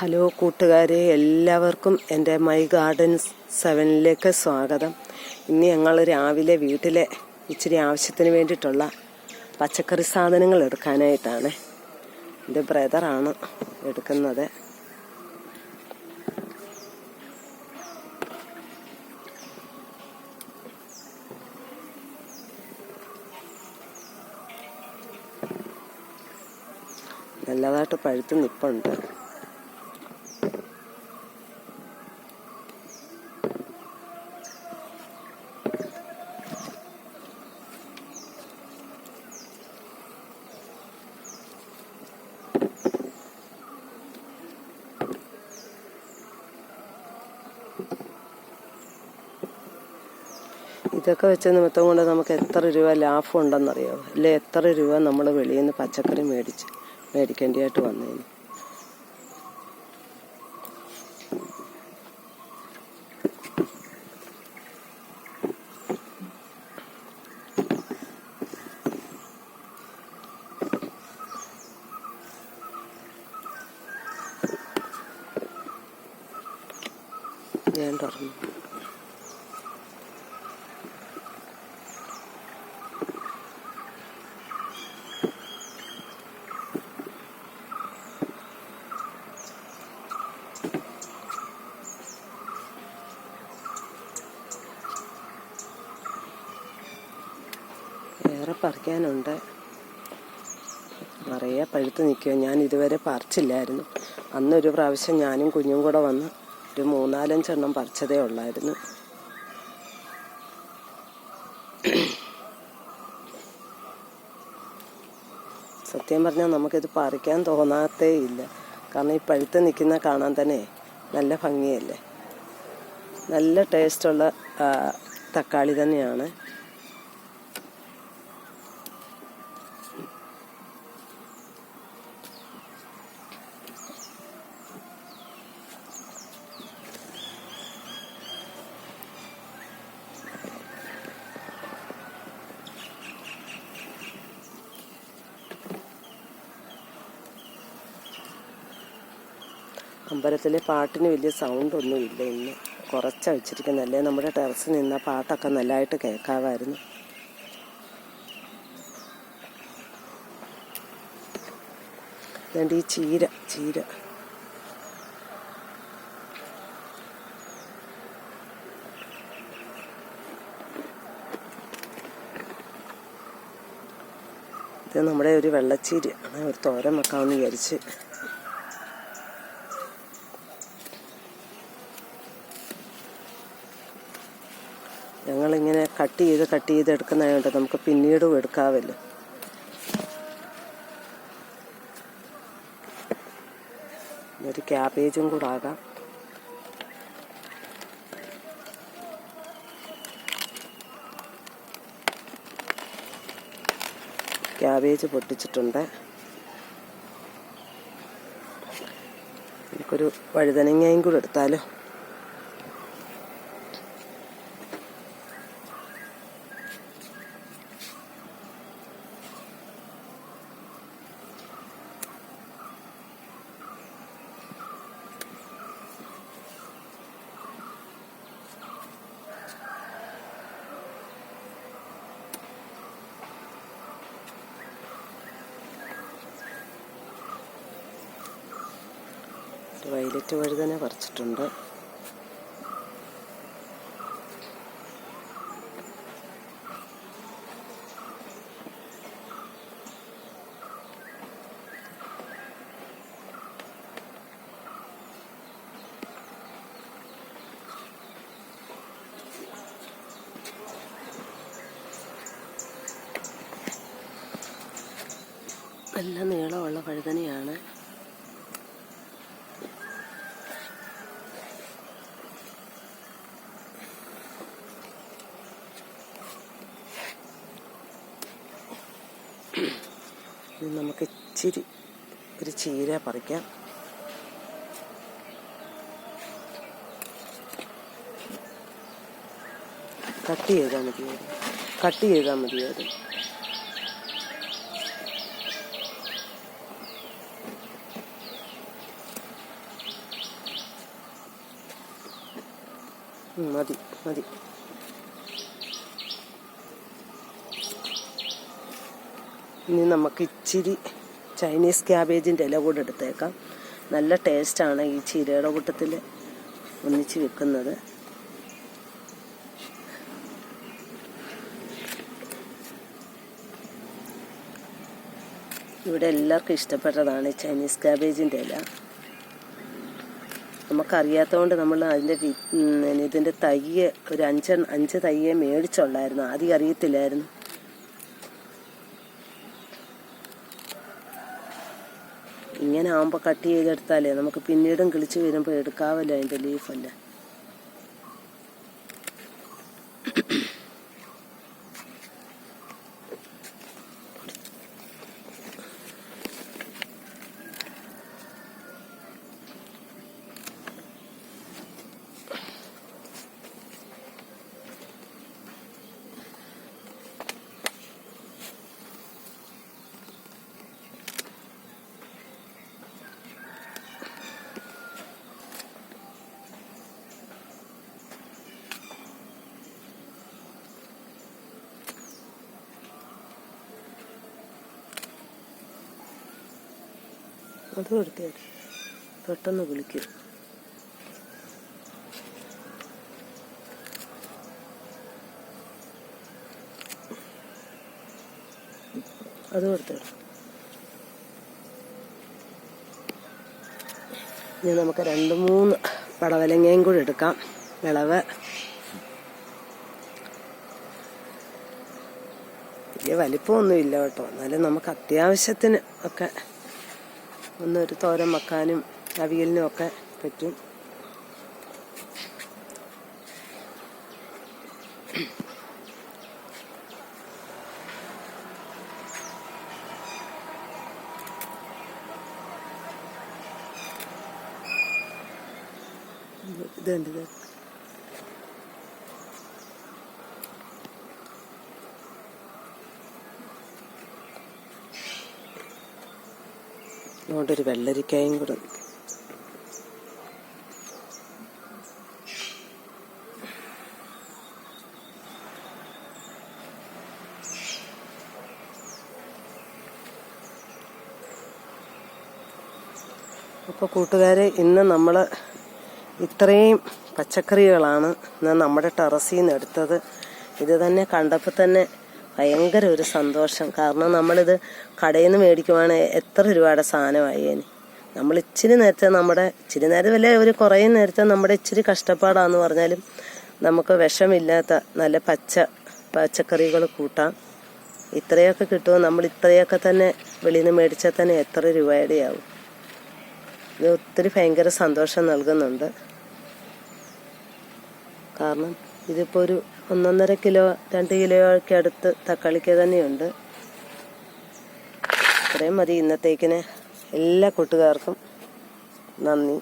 Hello കൂട്ടുകാരെ എല്ലാവർക്കും എന്റെ മൈ ഗാർഡൻസ് സെവനിലേക്ക് സ്വാഗതം. ഇന്ന് ഞങ്ങൾ രാവിലെ വീട്ടിലെ ഇച്ചിരി ആവശ്യത്തിന് വേണ്ടിയിട്ടുള്ള പച്ചക്കറി സാധനങ്ങൾ എടുക്കാനായിട്ടാണ്. എന്റെ ബ്രദറാണ് എടുക്കുന്നത്. നല്ലതായിട്ട് പഴുത്ത് നിപ്പുണ്ട്. ഇതൊക്കെ വെച്ച നിമിത്തം കൊണ്ട് നമുക്ക് എത്ര രൂപ ലാഭം ഉണ്ടെന്നറിയാമോ അല്ലെ എത്ര രൂപ നമ്മൾ വെളിയിൽ നിന്ന് പച്ചക്കറി മേടിച്ച് മേടിക്കേണ്ടതായിട്ട് വന്നേന്? ഞാൻ തുറന്നു ഏറെ പറിക്കാനുണ്ട്. നിറയെ പഴുത്ത് നിൽക്കുക ഞാൻ ഇതുവരെ പറിച്ചില്ലായിരുന്നു. അന്നൊരു പ്രാവശ്യം ഞാനും കുഞ്ഞും കൂടെ വന്ന് ഒരു മൂന്നാലഞ്ചെണ്ണം പറിച്ചതേ ഉള്ളായിരുന്നു. സത്യം പറഞ്ഞാൽ നമുക്കിത് പറിക്കാൻ തോന്നാത്തേ ഇല്ല. കാരണം ഈ പഴുത്ത് നിൽക്കുന്ന കാണാൻ തന്നെ നല്ല ഭംഗിയല്ലേ? നല്ല ടേസ്റ്റുള്ള തക്കാളി തന്നെയാണ്. അമ്പലത്തിലെ പാട്ടിന് വലിയ സൗണ്ട് ഒന്നുമില്ല ഇന്ന്. കുറച്ചാണ് വെച്ചിരിക്കുന്നത് അല്ലേ? നമ്മുടെ ടെറസിൽ നിന്ന പാട്ടൊക്കെ നല്ലതായിട്ട് കേൾക്കാമായിരുന്നു. ഈ ചീര? ചീര. ഇത് നമ്മുടെ ഒരു വെള്ളച്ചീരയാണ് ഒരു തോരൻ വെക്കാമെന്ന് വിചാരിച്ച് ഞങ്ങളിങ്ങനെ കട്ട് ചെയ്ത് കട്ട് ചെയ്ത് എടുക്കുന്നതുകൊണ്ട് നമുക്ക് പിന്നീടും എടുക്കാമല്ലോ ഒരു ക്യാബേജും കൂടെ ആകാം. ക്യാബേജ് പൊട്ടിച്ചിട്ടുണ്ട്. നമുക്കൊരു വഴുതനങ്ങയും കൂടെ എടുത്താലോ? ഒരു വയലറ്റ് വഴുതന പറിച്ചിട്ടുണ്ട്. നല്ല നീളമുള്ള വഴുതനയാണ് ഇനി നമുക്ക് ഇച്ചിരി ഒരു ചീര പറിക്കാം. കട്ട് ചെയ്താൽ മതിയത് കട്ട് ചെയ്താൽ മതിയത് മതി മതി. ഇനി നമുക്ക് ഇച്ചിരി ചൈനീസ് ക്യാബേജിന്റെ ഇല കൂടെ എടുത്തേക്കാം. നല്ല ടേസ്റ്റാണ് ഈ ചീരയുടെ കൂട്ടത്തിൽ ഒന്നിച്ച് വെക്കുന്നത്. ഇവിടെ എല്ലാവർക്കും ഇഷ്ടപ്പെട്ടതാണ് ചൈനീസ് ക്യാബേജിന്റെ ഇല. നമുക്കറിയാത്തതുകൊണ്ട് നമ്മൾ അതിന്റെ ഇതിന്റെ തയ്യ് ഒരു അഞ്ച് അഞ്ച് തയ്യേ മേടിച്ചുള്ളായിരുന്നു. ആദ്യം അറിയത്തില്ലായിരുന്നു. ഇങ്ങനെ ആകുമ്പോൾ കട്ട് ചെയ്തെടുത്താലേ നമുക്ക് പിന്നീടും കിളിച്ച് വരുമ്പോൾ എടുക്കാവല്ലോ അതിന്റെ ലീഫല്ല അതും എടുത്തേ പെട്ടെന്ന് വിളിക്കും അതും എടുത്തേ ഇനി നമുക്ക് രണ്ട് മൂന്ന് പടവലങ്ങയും കൂടി എടുക്കാം. വിളവ്. വലിയ വലിപ്പമൊന്നും ഇല്ല കേട്ടോ. എന്നാലും നമുക്ക് അത്യാവശ്യത്തിന് ഒക്കെ ഒന്നൊരു തോരൻ വെക്കാനും അവിയലിനും ഒക്കെ പറ്റും. ഇതുണ്ട് ഇത് അതുകൊണ്ടൊരു വെള്ളരിക്കായും കൂടെ അപ്പോൾ കൂട്ടുകാരെ ഇന്ന് നമ്മൾ ഇത്രയും പച്ചക്കറികളാണ് ഇന്ന് നമ്മുടെ ടെറസിൽ നിന്ന് എടുത്തത്. ഇത് തന്നെ കണ്ടപ്പോൾ തന്നെ ഭയങ്കര ഒരു സന്തോഷം. കാരണം നമ്മളിത് കടയിൽ നിന്ന് മേടിക്കുവാണെങ്കിൽ എത്ര രൂപയുടെ സാധനമായേനെ നമ്മൾ ഇച്ചിരി നേരത്തെ നമ്മുടെ ഇച്ചിരി നേരം വല്ല ഒരു കുറേ നേരത്തെ നമ്മുടെ ഇച്ചിരി കഷ്ടപ്പാടാന്ന് പറഞ്ഞാലും നമുക്ക് വിഷമില്ലാത്ത നല്ല പച്ച പച്ചക്കറികൾ കൂട്ടാം. ഇത്രയൊക്കെ കിട്ടുമോ? നമ്മൾ ഇത്രയൊക്കെ തന്നെ വെളിയിൽ നിന്ന് മേടിച്ചാൽ തന്നെ എത്ര രൂപയുടെ ആവും ഇത് ഒത്തിരി ഭയങ്കര സന്തോഷം നൽകുന്നുണ്ട്. കാരണം ഇതിപ്പോൾ ഒരു ഒന്നൊന്നര കിലോ രണ്ട് കിലോയ്ക്ക് അടുത്ത് തക്കാളിക്ക് തന്നെയുണ്ട്. ഇത്രയും മതി ഇന്നത്തേക്കിന്. എല്ലാ കൂട്ടുകാർക്കും നന്ദി.